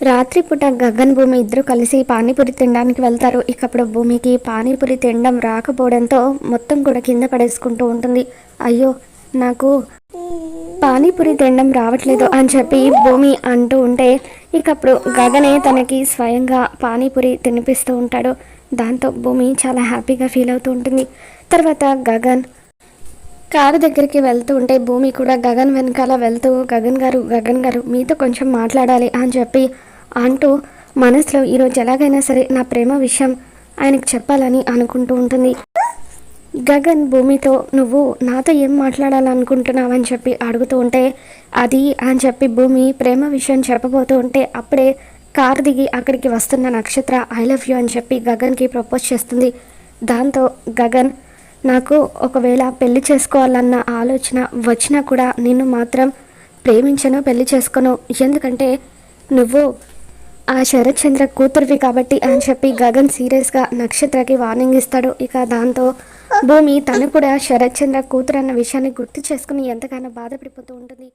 రాత్రిపూట గగన్ భూమి ఇద్దరు కలిసి పానీపూరి తినడానికి వెళ్తారు. ఇక అప్పుడు భూమికి పానీపూరి తినడం రాకపోవడంతో మొత్తం కూడా కింద పడేసుకుంటూ ఉంటుంది. అయ్యో నాకు పానీపూరి తినడం రావట్లేదు అని చెప్పి భూమి అంటూ ఉంటే ఇక అప్పుడు గగనే తనకి స్వయంగా పానీపూరి తినిపిస్తూ ఉంటాడు. దాంతో భూమి చాలా హ్యాపీగా ఫీల్ అవుతూ ఉంటుంది. తర్వాత గగన్ కారు దగ్గరికి వెళ్తూ ఉంటే భూమి కూడా గగన్ వెనకాల వెళ్తూ గగన్ గారు గగన్ గారు మీతో కొంచెం మాట్లాడాలి అని చెప్పి అంటూ మనసులో ఈరోజు ఎలాగైనా సరే నా ప్రేమ విషయం ఆయనకు చెప్పాలని అనుకుంటూ ఉంటుంది. గగన్ భూమితో నువ్వు నాతో ఏం మాట్లాడాలనుకుంటున్నావు అని చెప్పి అడుగుతూ ఉంటే అది అని చెప్పి భూమి ప్రేమ విషయం చెప్పబోతూ ఉంటే అప్పుడే కారు దిగి అక్కడికి వస్తున్న నక్షత్ర ఐ లవ్ యూ అని చెప్పి గగన్కి ప్రపోజ్ చేస్తుంది. దాంతో గగన్ నాకు ఒకవేళ పెళ్ళి చేసుకోవాలన్న ఆలోచన వచ్చినా కూడా నిన్ను మాత్రం ప్రేమించను పెళ్ళి చేసుకోను. ఎందుకంటే నువ్వు ఆ శరత్ చంద్ర కూతురువి కాబట్టి అని చెప్పి గగన్ సీరియస్గా నక్షత్రకి వార్నింగ్ ఇస్తాడు. ఇక దాంతో భూమి తను కూడా శరత్ చంద్ర కూతురు అన్న విషయాన్ని గుర్తు చేసుకుని ఎంతగానో బాధపడిపోతూ ఉంటుంది.